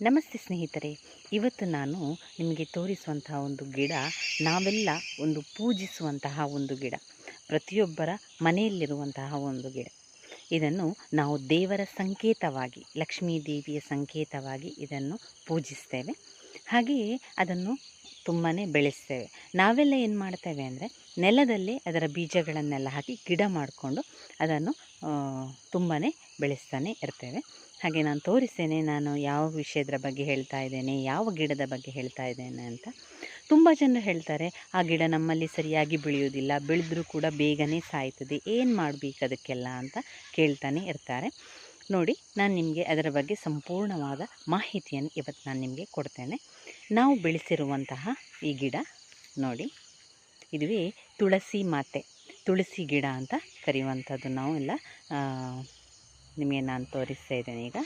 ನಮಸ್ತೆ ಸ್ನೇಹಿತರೆ, ಇವತ್ತು ನಾನು ನಿಮಗೆ ತೋರಿಸುವಂತಹ ಒಂದು ಗಿಡ, ನಾವೆಲ್ಲ ಒಂದು ಪೂಜಿಸುವಂತಹ ಒಂದು ಗಿಡ, ಪ್ರತಿಯೊಬ್ಬರ ಮನೆಯಲ್ಲಿರುವಂತಹ ಒಂದು ಗಿಡ. ಇದನ್ನು ನಾವು ದೇವರ ಸಂಕೇತವಾಗಿ, ಲಕ್ಷ್ಮೀ ದೇವಿಯ ಸಂಕೇತವಾಗಿ ಇದನ್ನು ಪೂಜಿಸ್ತೇವೆ. ಹಾಗೆಯೇ ಅದನ್ನು ತುಂಬಾ ಬೆಳೆಸ್ತೇವೆ. ನಾವೆಲ್ಲ ಏನು ಮಾಡ್ತೇವೆ ಅಂದರೆ, ನೆಲದಲ್ಲಿ ಅದರ ಬೀಜಗಳನ್ನೆಲ್ಲ ಹಾಕಿ ಗಿಡ ಮಾಡಿಕೊಂಡು ಅದನ್ನು ತುಂಬಾ ಬೆಳೆಸ್ತಾನೆ ಇರ್ತೇವೆ. ಹಾಗೆ ನಾನು ತೋರಿಸ್ತೇನೆ, ನಾನು ಯಾವ ವಿಷಯದ ಬಗ್ಗೆ ಹೇಳ್ತಾ ಇದ್ದೇನೆ, ಯಾವ ಗಿಡದ ಬಗ್ಗೆ ಹೇಳ್ತಾ ಇದ್ದೇನೆ ಅಂತ. ತುಂಬ ಜನರು ಹೇಳ್ತಾರೆ, ಆ ಗಿಡ ನಮ್ಮಲ್ಲಿ ಸರಿಯಾಗಿ ಬೆಳೆಯೋದಿಲ್ಲ ಬೆಳೆದ್ರೂ ಕೂಡ ಬೇಗನೆ ಸಾಯ್ತದೆ, ಏನು ಮಾಡಬೇಕು ಅದಕ್ಕೆಲ್ಲ ಅಂತ ಕೇಳ್ತಾನೆ ಇರ್ತಾರೆ. ನೋಡಿ, ನಾನು ನಿಮಗೆ ಅದರ ಬಗ್ಗೆ ಸಂಪೂರ್ಣವಾದ ಮಾಹಿತಿಯನ್ನು ಇವತ್ತು ನಾನು ನಿಮಗೆ ಕೊಡ್ತೇನೆ. ನಾವು ಬೆಳೆಸಿರುವಂತಹ ಈ ಗಿಡ, ನೋಡಿ, ಇದುವೇ ತುಳಸಿ ಮಾತೆ, ತುಳಸಿ ಗಿಡ ಅಂತ ಕರೆಯುವಂಥದ್ದು ನಾವು ಎಲ್ಲ ನಿಮಗೆ ನಾನು ತೋರಿಸ್ತಾ ಇದ್ದೇನೆ ಈಗ.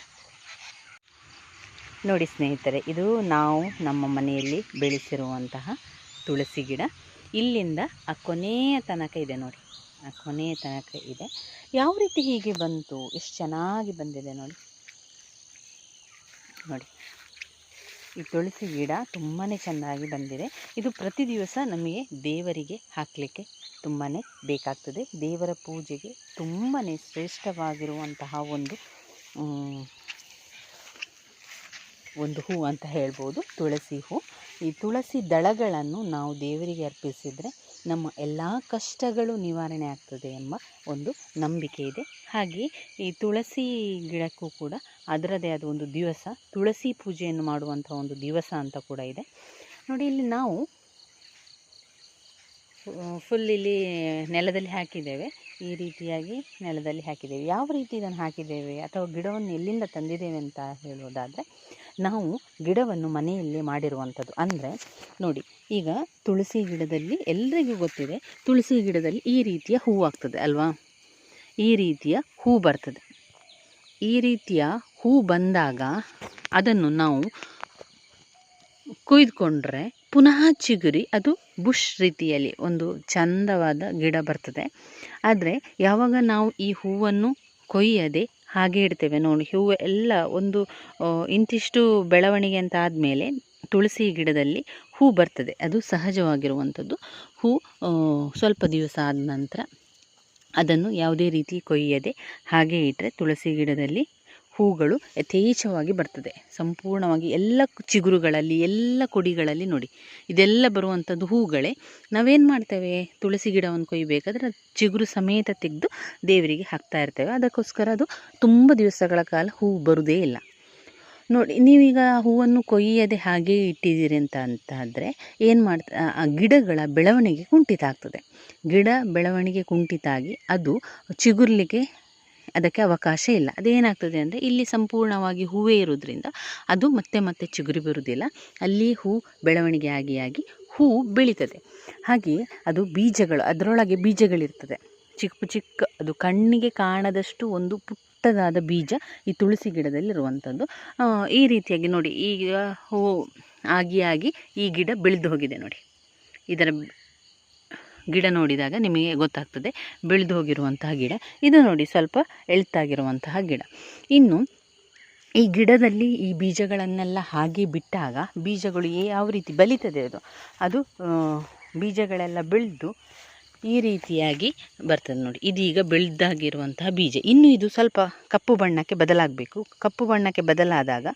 ನೋಡಿ ಸ್ನೇಹಿತರೆ, ಇದು ನಾವು ನಮ್ಮ ಮನೆಯಲ್ಲಿ ಬೆಳೆಸಿರುವಂತಹ ತುಳಸಿ ಗಿಡ. ಇಲ್ಲಿಂದ ಆ ಕೊನೆಯ ತನಕ ಇದೆ ನೋಡಿ. ಆ ಕೊನೆಯ ತನಕ ಇದೆ. ಯಾವ ರೀತಿ ಹೀಗೆ ಬಂತು? ಎಷ್ಟು ಚೆನ್ನಾಗಿ ಬಂದಿದೆ ನೋಡಿ. ನೋಡಿ. ಈ ತುಳಸಿ ಗಿಡ ತುಂಬಾ ಚೆನ್ನಾಗಿ ಬಂದಿದೆ. ಇದು ಪ್ರತಿ ದಿವಸ ನಮಗೆ ದೇವರಿಗೆ ಹಾಕಲಿಕ್ಕೆ ತುಂಬಾ ಬೇಕಾಗ್ತದೆ. ದೇವರ ಪೂಜೆಗೆ ತುಂಬಾ ಶ್ರೇಷ್ಠವಾಗಿರುವಂತಹ ಒಂದು ಒಂದು ಹೂ ಅಂತ ಹೇಳ್ಬೋದು. ತುಳಸಿ ಹೂ. ಈ ತುಳಸಿ ದಳಗಳನ್ನು ನಾವು ದೇವರಿಗೆ ಅರ್ಪಿಸಿದರೆ ನಮ್ಮ ಎಲ್ಲ ಕಷ್ಟಗಳು ನಿವಾರಣೆ ಆಗ್ತದೆ ಎಂಬ ಒಂದು ನಂಬಿಕೆ ಇದೆ. ಹಾಗೆ ಈ ತುಳಸಿ ಗಿಡಕ್ಕೂ ಕೂಡ ಅದರದೇ ಆದ ಒಂದು ದಿವಸ, ತುಳಸಿ ಪೂಜೆಯನ್ನು ಮಾಡುವಂಥ ಒಂದು ದಿವಸ ಅಂತ ಕೂಡ ಇದೆ. ನೋಡಿ, ಇಲ್ಲಿ ನಾವು ಫುಲ್ ಇಲ್ಲಿ ನೆಲದಲ್ಲಿ ಹಾಕಿದ್ದೇವೆ. ಈ ರೀತಿಯಾಗಿ ನೆಲದಲ್ಲಿ ಹಾಕಿದ್ದೇವೆ. ಯಾವ ರೀತಿ ಇದನ್ನು ಹಾಕಿದ್ದೇವೆ ಅಥವಾ ಗಿಡವನ್ನು ಎಲ್ಲಿಂದ ತಂದಿದ್ದೇವೆ ಅಂತ ಹೇಳುವುದಾದರೆ ನಾವು ಗಿಡವನ್ನು ಮನೆಯಲ್ಲಿ ಮಾಡಿರುವಂಥದ್ದು. ಅಂದರೆ, ನೋಡಿ, ಈಗ ತುಳಸಿ ಗಿಡದಲ್ಲಿ ಎಲ್ರಿಗೂ ಗೊತ್ತಿದೆ, ತುಳಸಿ ಗಿಡದಲ್ಲಿ ಈ ರೀತಿಯ ಹೂವು ಆಗ್ತದೆ ಅಲ್ವಾ? ಈ ರೀತಿಯ ಹೂ ಬರ್ತದೆ. ಈ ರೀತಿಯ ಹೂ ಬಂದಾಗ ಅದನ್ನು ನಾವು ಕೊಯ್ದುಕೊಂಡ್ರೆ ಪುನಃ ಚಿಗುರಿ, ಅದು ಬುಷ್ ರೀತಿಯಲ್ಲಿ ಒಂದು ಚಂದವಾದ ಗಿಡ ಬರ್ತದೆ. ಆದರೆ ಯಾವಾಗ ನಾವು ಈ ಹೂವನ್ನು ಕೊಯ್ಯದೆ ಹಾಗೆ ಇಡ್ತೇವೆ, ನೋಡಿ ಹೂವು ಎಲ್ಲ ಒಂದು ಇಂತಿಷ್ಟು ಬೆಳವಣಿಗೆ ಅಂತ ಆದಮೇಲೆ ತುಳಸಿ ಗಿಡದಲ್ಲಿ ಹೂ ಬರ್ತದೆ. ಅದು ಸಹಜವಾಗಿರುವಂಥದ್ದು. ಹೂ ಸ್ವಲ್ಪ ದಿವಸ ಆದ ನಂತರ ಅದನ್ನು ಯಾವುದೇ ರೀತಿ ಕೊಯ್ಯದೆ ಹಾಗೆ ಇಟ್ಟರೆ ತುಳಸಿ ಗಿಡದಲ್ಲಿ ಹೂಗಳು ಯಥೇಚ್ಛವಾಗಿ ಬರ್ತದೆ. ಸಂಪೂರ್ಣವಾಗಿ ಎಲ್ಲ ಚಿಗುರುಗಳಲ್ಲಿ, ಎಲ್ಲ ಕೊಡಿಗಳಲ್ಲಿ ನೋಡಿ. ಇದೆಲ್ಲ ಬರುವಂಥದ್ದು ಹೂಗಳೇ. ನಾವೇನು ಮಾಡ್ತೇವೆ? ತುಳಸಿ ಗಿಡವನ್ನು ಕೊಯ್ಯಬೇಕಾದ್ರೆ ಚಿಗುರು ಸಮೇತ ತೆಗೆದು ದೇವರಿಗೆ ಹಾಕ್ತಾ ಇರ್ತೇವೆ. ಅದಕ್ಕೋಸ್ಕರ ಅದು ತುಂಬ ದಿವಸಗಳ ಕಾಲ ಹೂ ಬರುವುದೇ ಇಲ್ಲ. ನೋಡಿ, ನೀವೀಗ ಹೂವನ್ನು ಕೊಯ್ಯದೆ ಹಾಗೆ ಇಟ್ಟಿದ್ದೀರಿ ಅಂತ ಅಂತಾದರೆ ಏನು ಮಾಡ್ತಾ ಆ ಗಿಡಗಳ ಬೆಳವಣಿಗೆ ಕುಂಠಿತ ಆಗ್ತದೆ. ಗಿಡ ಬೆಳವಣಿಗೆ ಕುಂಠಿತ ಆಗಿ ಅದು ಚಿಗುರ್ಲಿಕ್ಕೆ ಅದಕ್ಕೆ ಅವಕಾಶ ಇಲ್ಲ. ಅದೇನಾಗ್ತದೆ ಅಂದರೆ ಇಲ್ಲಿ ಸಂಪೂರ್ಣವಾಗಿ ಹೂವೇ ಇರೋದ್ರಿಂದ ಅದು ಮತ್ತೆ ಮತ್ತೆ ಚಿಗುರಿ ಬರುವುದಿಲ್ಲ ಅಲ್ಲಿ ಹೂ ಬೆಳವಣಿಗೆ ಆಗಿ ಆಗಿ ಹೂ ಬೆಳೀತದೆ. ಹಾಗೆಯೇ ಅದು ಬೀಜಗಳು, ಅದರೊಳಗೆ ಬೀಜಗಳಿರ್ತದೆ. ಚಿಕ್ಕ ಚಿಕ್ಕ, ಅದು ಕಣ್ಣಿಗೆ ಕಾಣದಷ್ಟು ಒಂದು ಪುಟ್ಟದಾದ ಬೀಜ ಈ ತುಳಸಿ ಗಿಡದಲ್ಲಿರುವಂಥದ್ದು. ಈ ರೀತಿಯಾಗಿ ನೋಡಿ, ಈಗ ಹೂ ಆಗಿ ಆಗಿ ಈ ಗಿಡ ಬೆಳೆದು ಹೋಗಿದೆ ನೋಡಿ. ಇದರ ಗಿಡ ನೋಡಿದಾಗ ನಿಮಗೆ ಗೊತ್ತಾಗ್ತದೆ, ಬೆಳೆದು ಹೋಗಿರುವಂತಹ ಗಿಡ. ಇದು ನೋಡಿ ಸ್ವಲ್ಪ ಎಳ್ತಾಗಿರುವಂತಹ ಗಿಡ. ಇನ್ನು ಈ ಗಿಡದಲ್ಲಿ ಈ ಬೀಜಗಳನ್ನೆಲ್ಲ ಹಾಗೆ ಬಿಟ್ಟಾಗ ಬೀಜಗಳು ಯಾವ ರೀತಿ ಬಲಿತದೆ ಅದು? ಅದು ಬೀಜಗಳೆಲ್ಲ ಬೆಳೆದು ಈ ರೀತಿಯಾಗಿ ಬರ್ತದೆ ನೋಡಿ. ಇದೀಗ ಬೆಳೆದಾಗಿರುವಂತಹ ಬೀಜ. ಇನ್ನು ಇದು ಸ್ವಲ್ಪ ಕಪ್ಪು ಬಣ್ಣಕ್ಕೆ ಬದಲಾಗಬೇಕು. ಕಪ್ಪು ಬಣ್ಣಕ್ಕೆ ಬದಲಾದಾಗ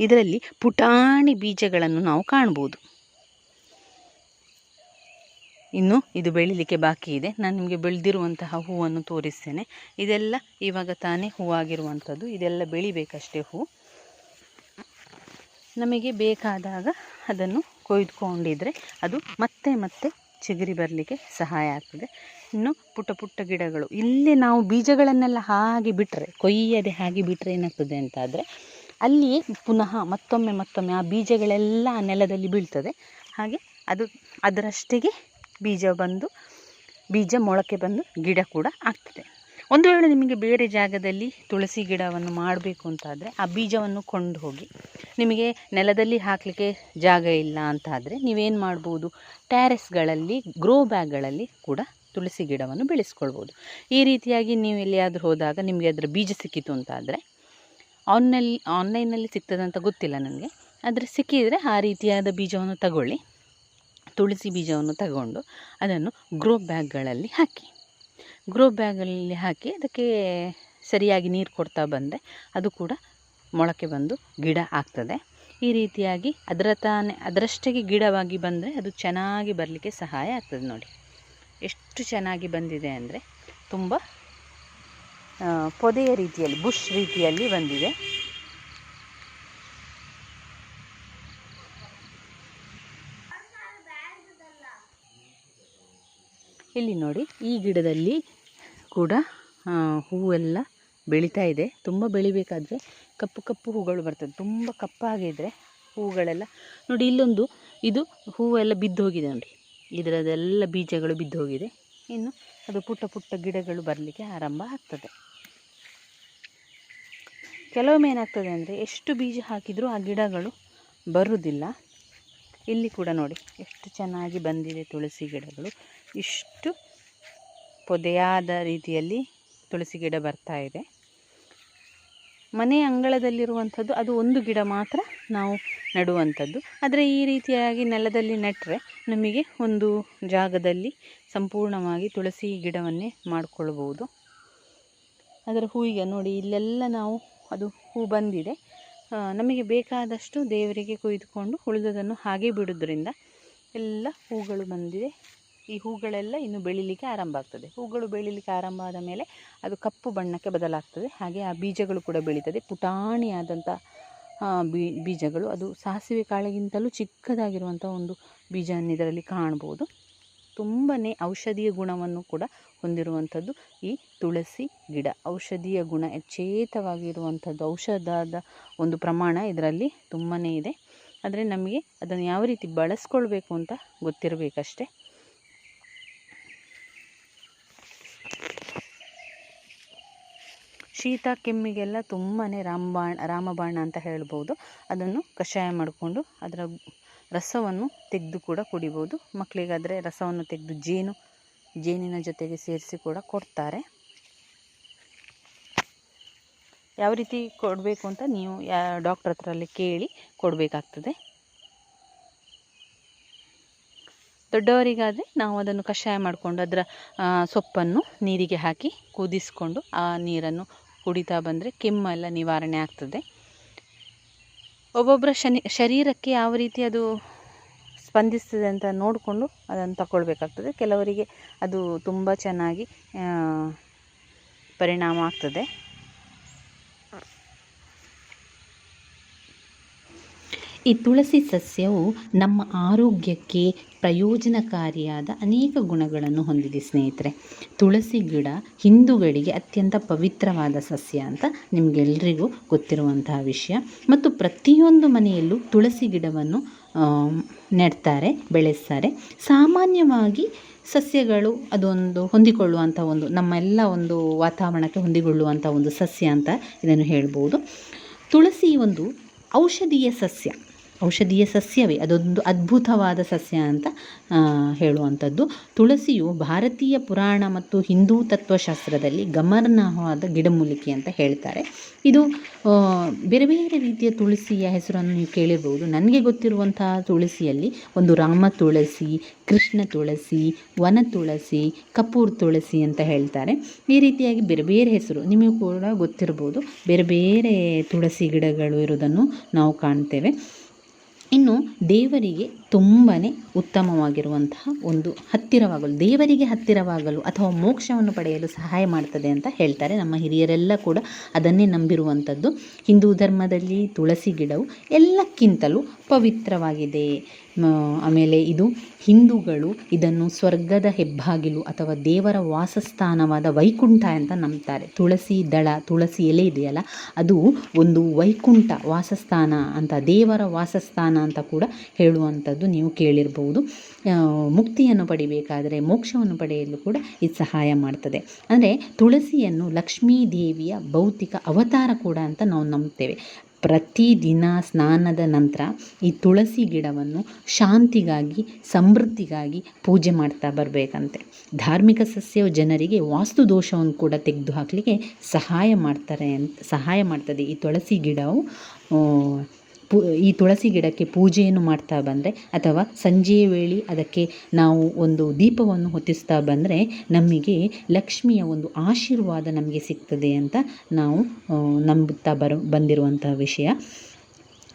ಇದರಲ್ಲಿ ಪುಟಾಣಿ ಬೀಜಗಳನ್ನು ನಾವು ಕಾಣ್ಬೋದು. ಇನ್ನು ಇದು ಬೆಳಿಲಿಕ್ಕೆ ಬಾಕಿ ಇದೆ. ನಾನು ನಿಮಗೆ ಬೆಳೆದಿರುವಂತಹ ಹೂವನ್ನು ತೋರಿಸ್ತೇನೆ. ಇದೆಲ್ಲ ಇವಾಗ ತಾನೇ ಹೂವಾಗಿರುವಂಥದ್ದು. ಇದೆಲ್ಲ ಬೆಳಿಬೇಕಷ್ಟೇ ಹೂ. ನಮಗೆ ಬೇಕಾದಾಗ ಅದನ್ನು ಕೊಯ್ದುಕೊಂಡಿದ್ರೆ ಅದು ಮತ್ತೆ ಮತ್ತೆ ಚಿಗುರಿ ಬರಲಿಕ್ಕೆ ಸಹಾಯ ಆಗ್ತದೆ. ಇನ್ನು ಪುಟ್ಟ ಪುಟ್ಟ ಗಿಡಗಳು. ಇಲ್ಲಿ ನಾವು ಬೀಜಗಳನ್ನೆಲ್ಲ ಹಾಗೆ ಬಿಟ್ಟರೆ ಕೊಯ್ಯದೆ ಹಾಗೆ ಬಿಟ್ಟರೆ ಏನಾಗ್ತದೆ ಅಂತಾದರೆ ಅಲ್ಲಿಯೇ ಪುನಃ ಮತ್ತೊಮ್ಮೆ ಮತ್ತೊಮ್ಮೆ ಆ ಬೀಜಗಳೆಲ್ಲ ನೆಲದಲ್ಲಿ ಬೀಳ್ತದೆ. ಹಾಗೆ ಅದು ಅದರಷ್ಟೆಗೆ ಬೀಜ ಬಂದು, ಬೀಜ ಮೊಳಕೆ ಬಂದು ಗಿಡ ಕೂಡ ಆಗ್ತದೆ. ಒಂದು ವೇಳೆ ನಿಮಗೆ ಬೇರೆ ಜಾಗದಲ್ಲಿ ತುಳಸಿ ಗಿಡವನ್ನು ಮಾಡಬೇಕು ಅಂತಾದರೆ ಆ ಬೀಜವನ್ನು ಕೊಂಡು ಹೋಗಿ, ನಿಮಗೆ ನೆಲದಲ್ಲಿ ಹಾಕಲಿಕ್ಕೆ ಜಾಗ ಇಲ್ಲ ಅಂತ ಆದರೆ ನೀವೇನು ಮಾಡ್ಬೋದು? ಟ್ಯಾರೆಸ್ಗಳಲ್ಲಿ ಗ್ರೋ ಬ್ಯಾಗ್ಗಳಲ್ಲಿ ಕೂಡ ತುಳಸಿ ಗಿಡವನ್ನು ಬೆಳೆಸ್ಕೊಳ್ಬೋದು. ಈ ರೀತಿಯಾಗಿ ನೀವು ಎಲ್ಲಿಯಾದರೂ ಹೋದಾಗ ನಿಮಗೆ ಅದರ ಬೀಜ ಸಿಕ್ಕಿತು ಅಂತಾದರೆ ಆನ್ನಲ್ಲಿ ಆನ್ಲೈನಲ್ಲಿ ಸಿಗ್ತದಂತ ಗೊತ್ತಿಲ್ಲ ನನಗೆ. ಆದರೆ ಸಿಕ್ಕಿದರೆ ಆ ರೀತಿಯಾದ ಬೀಜವನ್ನು ತಗೊಳ್ಳಿ. ತುಳಸಿ ಬೀಜವನ್ನು ತಗೊಂಡು ಅದನ್ನು ಗ್ರೋ ಬ್ಯಾಗ್ಗಳಲ್ಲಿ ಹಾಕಿ. ಗ್ರೋ ಬ್ಯಾಗಲ್ಲಿ ಹಾಕಿ ಅದಕ್ಕೆ ಸರಿಯಾಗಿ ನೀರು ಕೊಡ್ತಾ ಬಂದರೆ ಅದು ಕೂಡ ಮೊಳಕೆ ಬಂದು ಗಿಡ ಆಗ್ತದೆ. ಈ ರೀತಿಯಾಗಿ ಅದರ ತಾನೇ ಅದರಷ್ಟಕ್ಕೆ ಗಿಡವಾಗಿ ಬಂದರೆ ಅದು ಚೆನ್ನಾಗಿ ಬರಲಿಕ್ಕೆ ಸಹಾಯ ಆಗ್ತದೆ ನೋಡಿ. ಎಷ್ಟು ಚೆನ್ನಾಗಿ ಬಂದಿದೆ ಅಂದರೆ ತುಂಬ ಪೊದೆಯ ರೀತಿಯಲ್ಲಿ ಬುಷ್ ರೀತಿಯಲ್ಲಿ ಬಂದಿದೆ. ಇಲ್ಲಿ ನೋಡಿ, ಈ ಗಿಡದಲ್ಲಿ ಕೂಡ ಹೂವೆಲ್ಲ ಬೆಳೀತಾ ಇದೆ. ತುಂಬ ಬೆಳಿಬೇಕಾದ್ರೆ ಕಪ್ಪು ಕಪ್ಪು ಹೂಗಳು ಬರ್ತದೆ. ತುಂಬ ಕಪ್ಪಾಗಿದ್ದರೆ ಹೂಗಳೆಲ್ಲ ನೋಡಿ, ಇಲ್ಲೊಂದು, ಇದು ಹೂವೆಲ್ಲ ಬಿದ್ದು ಹೋಗಿದೆ ನೋಡಿ. ಇದರದೆಲ್ಲ ಬೀಜಗಳು ಬಿದ್ದು ಹೋಗಿದೆ. ಇನ್ನು ಅದು ಪುಟ್ಟ ಪುಟ್ಟ ಗಿಡಗಳು ಬರಲಿಕ್ಕೆ ಆರಂಭ ಆಗ್ತದೆ. ಕೆಲವೊಮ್ಮೆ ಏನಾಗ್ತದೆ ಅಂದರೆ, ಎಷ್ಟು ಬೀಜ ಹಾಕಿದರೂ ಆ ಗಿಡಗಳು ಬರುವುದಿಲ್ಲ. ಇಲ್ಲಿ ಕೂಡ ನೋಡಿ, ಎಷ್ಟು ಚೆನ್ನಾಗಿ ಬಂದಿದೆ ತುಳಸಿ ಗಿಡಗಳು. ಇಷ್ಟು ಪೊದೆಯಾದ ರೀತಿಯಲ್ಲಿ ತುಳಸಿ ಗಿಡ ಬರ್ತಾ ಇದೆ. ಮನೆ ಅಂಗಳದಲ್ಲಿರುವಂಥದ್ದು ಅದು ಒಂದು ಗಿಡ ಮಾತ್ರ ನಾವು ನೆಡುವಂಥದ್ದು. ಆದರೆ ಈ ರೀತಿಯಾಗಿ ನೆಲದಲ್ಲಿ ನೆಟ್ಟರೆ ನಮಗೆ ಒಂದು ಜಾಗದಲ್ಲಿ ಸಂಪೂರ್ಣವಾಗಿ ತುಳಸಿ ಗಿಡವನ್ನೇ ಮಾಡಿಕೊಳ್ಬೋದು. ಅದರ ಹೂವಿಗೆ ನೋಡಿ, ಇಲ್ಲೆಲ್ಲ ನಾವು ಅದು ಹೂ ಬಂದಿದೆ. ನಮಗೆ ಬೇಕಾದಷ್ಟು ದೇವರಿಗೆ ಕೊಯ್ದುಕೊಂಡು ಉಳಿದದನ್ನು ಹಾಗೆ ಬಿಡೋದ್ರಿಂದ ಎಲ್ಲ ಹೂಗಳು ಬಂದಿದೆ. ಈ ಹೂಗಳೆಲ್ಲ ಇನ್ನು ಬೆಳೀಲಿಕ್ಕೆ ಆರಂಭ ಆಗ್ತದೆ. ಹೂಗಳು ಬೆಳೀಲಿಕ್ಕೆ ಆರಂಭ ಆದ ಮೇಲೆ ಅದು ಕಪ್ಪು ಬಣ್ಣಕ್ಕೆ ಬದಲಾಗ್ತದೆ. ಹಾಗೆ ಆ ಬೀಜಗಳು ಕೂಡ ಬೆಳೀತದೆ. ಪುಟಾಣಿಯಾದಂಥ ಬೀಜಗಳು. ಅದು ಸಾಸಿವೆ ಕಾಳಿಗಿಂತಲೂ ಚಿಕ್ಕದಾಗಿರುವಂಥ ಒಂದು ಬೀಜವನ್ನು ಇದರಲ್ಲಿ ಕಾಣ್ಬೋದು. ತುಂಬಾ ಔಷಧೀಯ ಗುಣವನ್ನು ಕೂಡ ಹೊಂದಿರುವಂಥದ್ದು ಈ ತುಳಸಿ ಗಿಡ. ಔಷಧೀಯ ಗುಣ ಯಚೇತವಾಗಿರುವಂಥದ್ದು ಔಷಧದ ಒಂದು ಪ್ರಮಾಣ ಇದರಲ್ಲಿ ತುಂಬಾ ಇದೆ. ಆದರೆ ನಮಗೆ ಅದನ್ನು ಯಾವ ರೀತಿ ಬಳಸ್ಕೊಳ್ಬೇಕು ಅಂತ ಗೊತ್ತಿರಬೇಕಷ್ಟೆ. ಶೀತ, ಕೆಮ್ಮಿಗೆಲ್ಲ ತುಂಬಾ ರಾಮಬಾಣ ರಾಮಬಾಣ ಅಂತ ಹೇಳ್ಬೋದು. ಅದನ್ನು ಕಷಾಯ ಮಾಡಿಕೊಂಡು ಅದರ ರಸವನ್ನು ತೆಗೆದು ಕೂಡ ಕುಡಿಬೋದು. ಮಕ್ಕಳಿಗಾದರೆ ರಸವನ್ನು ತೆಗೆದು ಜೇನು, ಜೇನಿನ ಜೊತೆಗೆ ಸೇರಿಸಿ ಕೂಡ ಕೊಡ್ತಾರೆ. ಯಾವ ರೀತಿ ಕೊಡಬೇಕು ಅಂತ ನೀವು ಯಾ ಡಾಕ್ಟ್ರ್ ಹತ್ರಲ್ಲಿ ಕೇಳಿ ಕೊಡಬೇಕಾಗ್ತದೆ. ದೊಡ್ಡವರಿಗಾದರೆ ನಾವು ಅದನ್ನು ಕಷಾಯ ಮಾಡಿಕೊಂಡು ಅದರ ಸೊಪ್ಪನ್ನು ನೀರಿಗೆ ಹಾಕಿ ಕುದಿಸ್ಕೊಂಡು ಆ ನೀರನ್ನು ಕುಡಿತಾ ಬಂದರೆ ಕೆಮ್ಮೆಲ್ಲ ನಿವಾರಣೆ ಆಗ್ತದೆ. ಒಬ್ಬೊಬ್ಬರ ಶನಿ, ಶರೀರಕ್ಕೆ ಯಾವ ರೀತಿ ಅದು ಸ್ಪಂದಿಸ್ತದೆ ಅಂತ ನೋಡಿಕೊಂಡು ಅದನ್ನು ತಗೊಳ್ಬೇಕಾಗ್ತದೆ ಕೆಲವರಿಗೆ ಅದು ತುಂಬ ಚೆನ್ನಾಗಿ ಪರಿಣಾಮ ಆಗ್ತದೆ. ಈ ತುಳಸಿ ಸಸ್ಯವು ನಮ್ಮ ಆರೋಗ್ಯಕ್ಕೆ ಪ್ರಯೋಜನಕಾರಿಯಾದ ಅನೇಕ ಗುಣಗಳನ್ನು ಹೊಂದಿದೆ, ಸ್ನೇಹಿತರೆ. ತುಳಸಿ ಗಿಡ ಹಿಂದೂಗಳಿಗೆ ಅತ್ಯಂತ ಪವಿತ್ರವಾದ ಸಸ್ಯ ಅಂತ ನಿಮಗೆಲ್ರಿಗೂ ಗೊತ್ತಿರುವಂತಹ ವಿಷಯ. ಮತ್ತು ಪ್ರತಿಯೊಂದು ಮನೆಯಲ್ಲೂ ತುಳಸಿ ಗಿಡವನ್ನು ನೆಡ್ತಾರೆ, ಬೆಳೆಸ್ತಾರೆ. ಸಾಮಾನ್ಯವಾಗಿ ಸಸ್ಯಗಳು ಅದೊಂದು ಹೊಂದಿಕೊಳ್ಳುವಂಥ ಒಂದು, ನಮ್ಮೆಲ್ಲ ಒಂದು ವಾತಾವರಣಕ್ಕೆ ಹೊಂದಿಕೊಳ್ಳುವಂಥ ಒಂದು ಸಸ್ಯ ಅಂತ ಇದನ್ನು ಹೇಳ್ಬೋದು. ತುಳಸಿ ಒಂದು ಔಷಧೀಯ ಸಸ್ಯ. ಔಷಧೀಯ ಸಸ್ಯವೇ, ಅದೊಂದು ಅದ್ಭುತವಾದ ಸಸ್ಯ ಅಂತ ಹೇಳುವಂಥದ್ದು. ತುಳಸಿಯು ಭಾರತೀಯ ಪುರಾಣ ಮತ್ತು ಹಿಂದೂ ತತ್ವಶಾಸ್ತ್ರದಲ್ಲಿ ಗಮನಾರ್ಹವಾದ ಗಿಡಮೂಲಿಕೆ ಅಂತ ಹೇಳ್ತಾರೆ. ಇದು ಬೇರೆ ಬೇರೆ ರೀತಿಯ ತುಳಸಿಯ ಹೆಸರನ್ನು ನೀವು ಕೇಳಿರ್ಬೋದು. ನನಗೆ ಗೊತ್ತಿರುವಂತಹ ತುಳಸಿಯಲ್ಲಿ ಒಂದು ರಾಮ ತುಳಸಿ, ಕೃಷ್ಣ ತುಳಸಿ, ವನ ತುಳಸಿ, ಕಪೂರ್ ತುಳಸಿ ಅಂತ ಹೇಳ್ತಾರೆ. ಈ ರೀತಿಯಾಗಿ ಬೇರೆ ಬೇರೆ ಹೆಸರು ನಿಮಗೆ ಕೂಡ ಗೊತ್ತಿರ್ಬೋದು. ಬೇರೆ ಬೇರೆ ತುಳಸಿ ಗಿಡಗಳು ಇರೋದನ್ನು ನಾವು ಕಾಣ್ತೇವೆ. ಇನ್ನು ದೇವರಿಗೆ ತುಂಬಾ ಉತ್ತಮವಾಗಿರುವಂತಹ ಒಂದು ಹತ್ತಿರವಾಗಲು, ದೇವರಿಗೆ ಹತ್ತಿರವಾಗಲು ಅಥವಾ ಮೋಕ್ಷವನ್ನು ಪಡೆಯಲು ಸಹಾಯ ಮಾಡ್ತದೆ ಅಂತ ಹೇಳ್ತಾರೆ. ನಮ್ಮ ಹಿರಿಯರೆಲ್ಲ ಕೂಡ ಅದನ್ನೇ ನಂಬಿರುವಂಥದ್ದು ಹಿಂದೂ ಧರ್ಮದಲ್ಲಿ ತುಳಸಿ ಗಿಡವು ಎಲ್ಲಕ್ಕಿಂತಲೂ ಪವಿತ್ರವಾಗಿದೆ. ಆಮೇಲೆ ಇದು ಹಿಂದೂಗಳು ಇದನ್ನು ಸ್ವರ್ಗದ ಹೆಬ್ಬಾಗಿಲು ಅಥವಾ ದೇವರ ವಾಸಸ್ಥಾನವಾದ ವೈಕುಂಠ ಅಂತ ನಂಬ್ತಾರೆ. ತುಳಸಿ ದಳ, ತುಳಸಿ ಎಲೆ ಇದೆಯಲ್ಲ, ಅದು ಒಂದು ವೈಕುಂಠ ವಾಸಸ್ಥಾನ ಅಂತ, ದೇವರ ವಾಸಸ್ಥಾನ ಅಂತ ಕೂಡ ಹೇಳುವಂಥದ್ದು ನೀವು ಕೇಳಿರಬಹುದು ಮುಕ್ತಿಯನ್ನು ಪಡಿಬೇಕಾದರೆ ಮೋಕ್ಷವನ್ನು ಪಡೆಯಲು ಕೂಡ ಇದು ಸಹಾಯ ಮಾಡ್ತದೆ. ಅಂದರೆ ತುಳಸಿಯನ್ನು ಲಕ್ಷ್ಮೀ ದೇವಿಯ ಭೌತಿಕ ಅವತಾರ ಕೂಡ ಅಂತ ನಾವು ನಂಬ್ತೇವೆ. ಪ್ರತಿದಿನ ಸ್ನಾನದ ನಂತರ ಈ ತುಳಸಿ ಗಿಡವನ್ನು ಶಾಂತಿಗಾಗಿ, ಸಮೃದ್ಧಿಗಾಗಿ ಪೂಜೆ ಮಾಡ್ತಾ ಬರಬೇಕಂತೆ. ಧಾರ್ಮಿಕ ಸಸ್ಯವು ಜನರಿಗೆ ವಾಸ್ತು ದೋಷವನ್ನು ಕೂಡ ತೆಗೆದು ಹಾಕಲಿಕ್ಕೆ ಸಹಾಯ ಮಾಡ್ತಾರೆ ಅಂತ, ಸಹಾಯ ಮಾಡ್ತದೆ. ಈ ತುಳಸಿ ಗಿಡವು ಪು, ಈ ತುಳಸಿ ಗಿಡಕ್ಕೆ ಪೂಜೆಯನ್ನು ಮಾಡ್ತಾ ಬಂದರೆ ಅಥವಾ ಸಂಜೆಯ ವೇಳೆ ಅದಕ್ಕೆ ನಾವು ಒಂದು ದೀಪವನ್ನು ಹೊತ್ತಿಸ್ತಾ ಬಂದರೆ ನಮಗೆ ಲಕ್ಷ್ಮಿಯ ಒಂದು ಆಶೀರ್ವಾದ ನಮಗೆ ಸಿಗ್ತದೆ ಅಂತ ನಾವು ನಂಬುತ್ತಾ ಬರೋ, ಬಂದಿರುವಂತಹ ವಿಷಯ.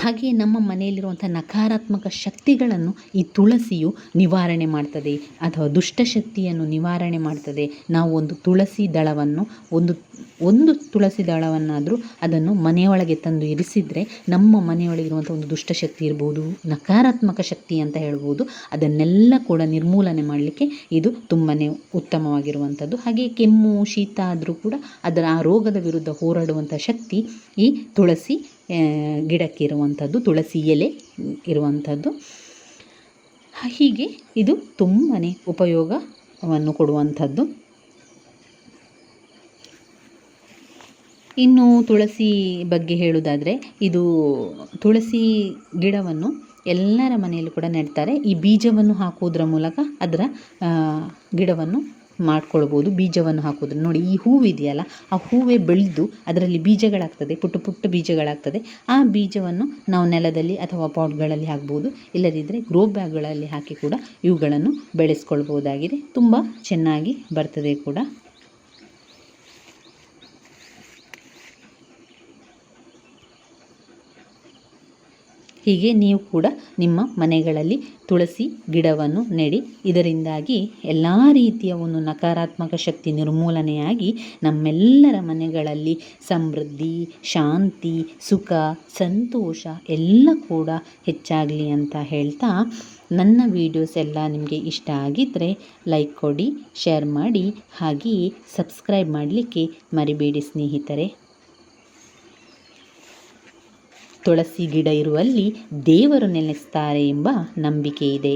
ಹಾಗೆಯೇ ನಮ್ಮ ಮನೆಯಲ್ಲಿರುವಂಥ ನಕಾರಾತ್ಮಕ ಶಕ್ತಿಗಳನ್ನು ಈ ತುಳಸಿಯು ನಿವಾರಣೆ ಮಾಡ್ತದೆ ಅಥವಾ ದುಷ್ಟಶಕ್ತಿಯನ್ನು ನಿವಾರಣೆ ಮಾಡ್ತದೆ. ನಾವು ಒಂದು ತುಳಸಿ ದಳವನ್ನು, ಒಂದು ಒಂದು ತುಳಸಿ ದಳವನ್ನಾದರೂ ಅದನ್ನು ಮನೆಯೊಳಗೆ ತಂದು ಇರಿಸಿದರೆ ನಮ್ಮ ಮನೆಯೊಳಗಿರುವಂಥ ಒಂದು ದುಷ್ಟಶಕ್ತಿ ಇರ್ಬೋದು, ನಕಾರಾತ್ಮಕ ಶಕ್ತಿ ಅಂತ ಹೇಳ್ಬೋದು, ಅದನ್ನೆಲ್ಲ ಕೂಡ ನಿರ್ಮೂಲನೆ ಮಾಡಲಿಕ್ಕೆ ಇದು ತುಂಬಾ ಉತ್ತಮವಾಗಿರುವಂಥದ್ದು. ಹಾಗೆ ಕೆಮ್ಮು, ಶೀತ ಆದರೂ ಕೂಡ ಅದರ ಆ ರೋಗದ ವಿರುದ್ಧ ಹೋರಾಡುವಂಥ ಶಕ್ತಿ ಈ ತುಳಸಿ ಆ, ಗಿಡಕ್ಕಿರುವಂಥದ್ದು ತುಳಸಿ ಎಲೆ ಇರುವಂಥದ್ದು. ಹೀಗೆ ಇದು ತುಂಬಾ ಉಪಯೋಗವನ್ನು ಕೊಡುವಂಥದ್ದು. ಇನ್ನು ತುಳಸಿ ಬಗ್ಗೆ ಹೇಳುವುದಾದರೆ ಇದು ತುಳಸಿ ಗಿಡವನ್ನು ಎಲ್ಲರ ಮನೆಯಲ್ಲೂ ಕೂಡ ನೆಡ್ತಾರೆ. ಈ ಬೀಜವನ್ನು ಹಾಕುವುದರ ಮೂಲಕ ಅದರ ಗಿಡವನ್ನು ಮಾಡ್ಕೊಳ್ಬೋದು, ಬೀಜವನ್ನು ಹಾಕೋದು. ನೋಡಿ, ಈ ಹೂವಿದೆಯಲ್ಲ ಆ ಹೂವೇ ಬೆಳೆದು ಅದರಲ್ಲಿ ಬೀಜಗಳಾಗ್ತದೆ, ಪುಟ್ಟ ಪುಟ್ಟ ಬೀಜಗಳಾಗ್ತದೆ. ಆ ಬೀಜವನ್ನು ನಾವು ನೆಲದಲ್ಲಿ ಅಥವಾ ಪಾಟ್ಗಳಲ್ಲಿ ಹಾಕ್ಬೋದು ಇಲ್ಲದಿದ್ದರೆ ಗ್ರೋ ಬ್ಯಾಗ್ಗಳಲ್ಲಿ ಹಾಕಿ ಕೂಡ ಇವುಗಳನ್ನು ಬೆಳೆಸ್ಕೊಳ್ಬೋದಾಗಿದೆ. ತುಂಬ ಚೆನ್ನಾಗಿ ಬರ್ತದೆ ಕೂಡ. ಹೀಗೆ ನೀವು ಕೂಡ ನಿಮ್ಮ ಮನೆಗಳಲ್ಲಿ ತುಳಸಿ ಗಿಡವನ್ನು ನೆಡಿ. ಇದರಿಂದಾಗಿ ಎಲ್ಲ ರೀತಿಯ ಒಂದು ನಕಾರಾತ್ಮಕ ಶಕ್ತಿ ನಿರ್ಮೂಲನೆಯಾಗಿ ನಮ್ಮೆಲ್ಲರ ಮನೆಗಳಲ್ಲಿ ಸಮೃದ್ಧಿ, ಶಾಂತಿ, ಸುಖ, ಸಂತೋಷ ಎಲ್ಲ ಕೂಡ ಹೆಚ್ಚಾಗಲಿ ಅಂತ ಹೇಳ್ತಾ ನನ್ನ ವೀಡಿಯೋಸ್ ಎಲ್ಲ ನಿಮಗೆ ಇಷ್ಟ ಆಗಿದ್ದರೆ ಲೈಕ್ ಕೊಡಿ ಶೇರ್ ಮಾಡಿ, ಹಾಗೆಯೇ ಸಬ್ಸ್ಕ್ರೈಬ್ ಮಾಡಲಿಕ್ಕೆ ಮರಿಬೇಡಿ ಸ್ನೇಹಿತರೆ. ತುಳಸಿ ಗಿಡ ಇರುವಲ್ಲಿ ದೇವರು ನೆಲೆಸ್ತಾರೆ ಎಂಬ ನಂಬಿಕೆ ಇದೆ